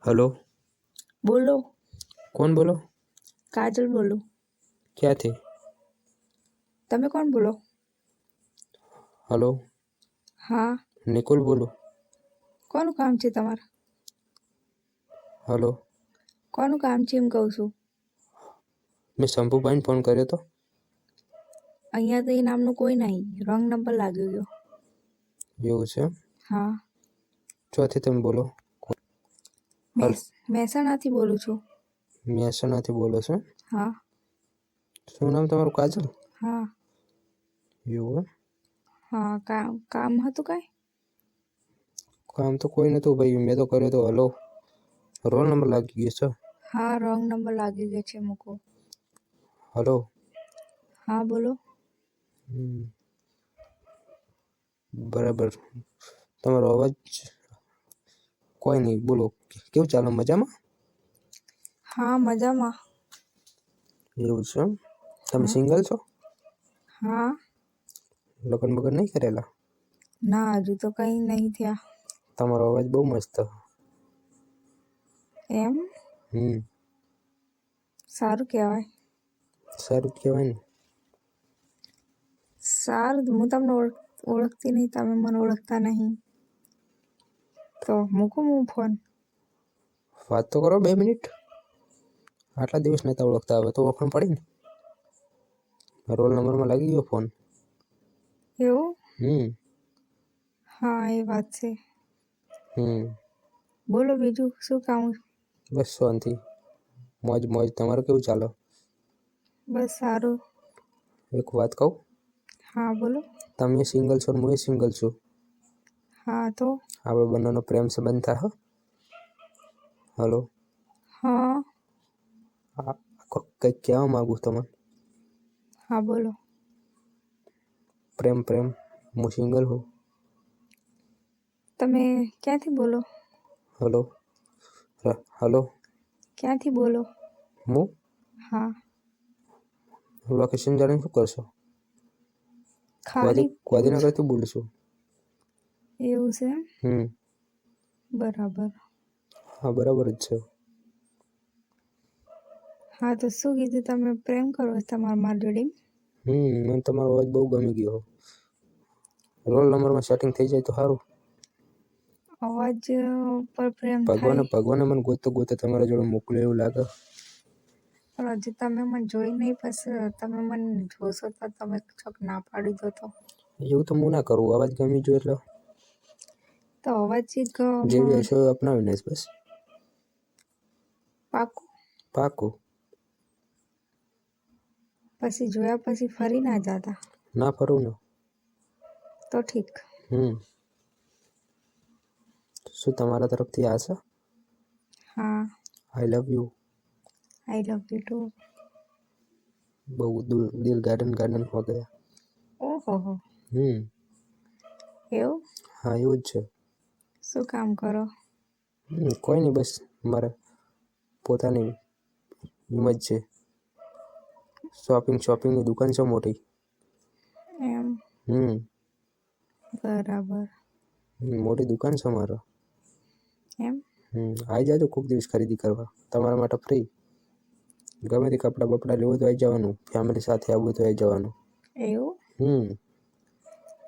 Hello. બોલો. કોણ બોલો? કાજલ બોલો. ક્યાંથી? તમે કોણ બોલો? હલો. હા. નિકુલ બોલો. કોનું કામ છે તમારે? હલો. કોનું કામ છે એમ કહું છું? મેં શંભુભાઈને ફોન કર્યો તો. અહીંયા તો એ નામનું કોઈ નહીં. રોંગ નંબર લાગ્યો ગયો. એવું છે હા. ચોથી તમે બોલો. મહેસાણાથી બોલું છું. મહેસાણાથી બોલો છો? હા. શું નામ તમારું કાજલ? હા. એવું હા કામ કામ હતું કાંઈ? કામ તો કોઈ નતું ભાઈ મેં તો કર્યો તો હલો રોંગ નંબર લાગી ગયો છે. હા રોંગ નંબર લાગી ગયો છે મૂકો હલો. હા બોલો. બરાબર. તમારો અવાજ કોઈ નહીં. બોલો કેવું ચાલે? મજામાં? હા મજામાં. એવું છે? તમે સિંગલ છો? હા. લગ્ન બગન નહીં કરેલા? ના હજુ તો કંઈ નહીં થયા. તમારો અવાજ બહુ મસ્ત. એમ? હમ. સારું કહેવાય. સારું કહેવાય ને. સારું હું તમને ઓળખ ઓળખતી નહીં. તમે મને ઓળખતા નહીં. તો મૂકું હું ફોન વાત તો કરો બે મિનિટ. આટલા દિવસ નતા ઓળખતા હવે તો ઓળખાણ પડી ને. રોલ નંબરમાં લાગી ગયો ફોન. એવું? હમ. હા એ વાત છે. હમ. બોલો બીજું શું કામ? બસ શાંતિ. મોજ મોજ. તમારું કેવું ચાલે? બસ સારું. એક વાત કહું? હા બોલો. તમે સિંગલ છો ને હું સિંગલ છું. હા તો? આપણે બંનેનો પ્રેમ સંબંધ થાય હો? હલો. હા. કંઈક કહેવા માગું તમને. હા બોલો. પ્રેમ પ્રેમ. હું સિંગલ હું તમે ક્યાંથી બોલો? હલો. હલો. ક્યાંથી બોલો? હું? હા. લોકેશન જાણીને શું કરશો? ખાલી ગાંધીનગરથી બોલું છું. એવું છે? હમ. બરાબર. હા બરાબર જ છે. હા તો શું કીધું તમે? પ્રેમ કરો છો તમારા મારા જોડે હમ મને તમારો અવાજ બહુ ગમી ગયો. રોલ નંબરમાં સેટિંગ થઈ જાય તો સારું. અવાજ પર પ્રેમ ભગવાને ભગવાને મને ગોતતો ગોતો તમારા જોડે મોકલ્યો એવું લાગે. પણ હજી તમે મને જોઈ નહીં પછી તમે મને જોશો તો તમે ચોક ના પાડી દો તો. એવું તો હું ના કરું. અવાજ ગમી જો એટલે. તો અવાજ એક જેવી હશે એ અપનાવી લઈશ બસ. પાકું? પાકું. પછી જોયા પછી ફરી ના જતા? ના ફરું ને. તો ઠીક. હમ. શું તમારા તરફથી આ છે? હા. I love you I love you too બહુ દિલ ગાર્ડન ગાર્ડન હો ગયા. ઓહો હમ. એવું? હા એવું જ છે. શું કામ કરો? કોઈ નહીં બસ મારે પોતાની હિંમત છે. શોપિંગ શોપિંગની દુકાન છે મોટી. એમ? હમ. બરાબર. મોટી દુકાન છે મારો. એમ? હમ આવી જાજો કોઈક દિવસ ખરીદી કરવા. તમારા માટે ફ્રી. ગમે તે કપડાં બપડા લેવું તો આવી જવાનું. ફેમિલી સાથે આવવું તો આવી જવાનું. એવું? હમ.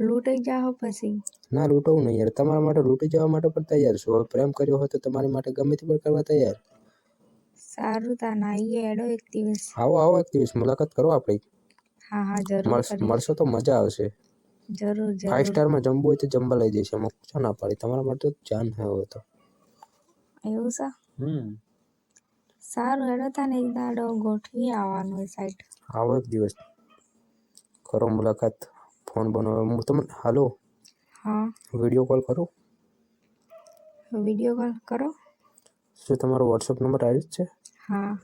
લૂંટાઈ જાઓ પછી? ના લૂંટવું નહીં યાર. તમારા માટે લૂંટી જવા માટે પણ તૈયાર છું. હવે પ્રેમ કર્યો હોય તો તમારી માટે ગમે તે પણ કરવા તૈયાર. સારું તા નાઈએ એડો એક દિવસ. આવો આવો એક દિવસ. મુલાકાત કરો આપણી. હા હા જરૂર મળશો તો મજા આવશે. જરૂર ફાઈવ જરૂર સ્ટારમાં જમવું હોય તો જમવા લઈ જઈશ. એમાં પૂછો ના પાડી. તમારા માટે તો જાન હોય તો. એવું છે? હમ. સારું એડો તા ને એક દાડો ગોઠવી આવવાનું સાઈડ આવો એક દિવસ. કરો મુલાકાત. ફોન બનાવો હું તમને હાલો હા. વીડિયો કોલ કરું. વીડિયો કોલ કરો. શું તમારો વોટ્સઅપ નંબર આવી જ છે? હા.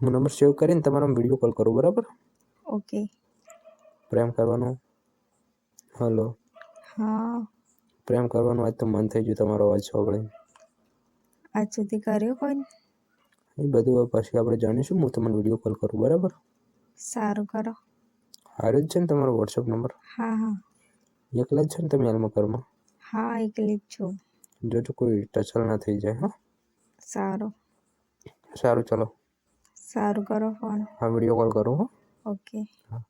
હું નંબર સેવ કરીને તમારો વીડિયો કોલ કરું બરાબર? ઓકે પ્રેમ કરવાનો. હલો. હા. પ્રેમ કરવાનું આજ તો મન થઈ ગયું તમારો અવાજ સાંભળીને. આજ સુધી કર્યો કોઈ? એ બધું પછી આપણે જાણીશું. હું તમને વીડિયો કોલ કરું બરાબર? સારું કરો. હારું જ છે ને તમારો વોટ્સઅપ નંબર હા હા. એકલા જ છે ને તમે હાલમાં ઘરમાં? હા એકલી જ છું. જોજો કોઈ ટચલ ના થઈ જાય હા? સારું. સારું ચલો. સારું કરો ફોન હા વીડિયો કોલ કરું હો? ઓકે હા.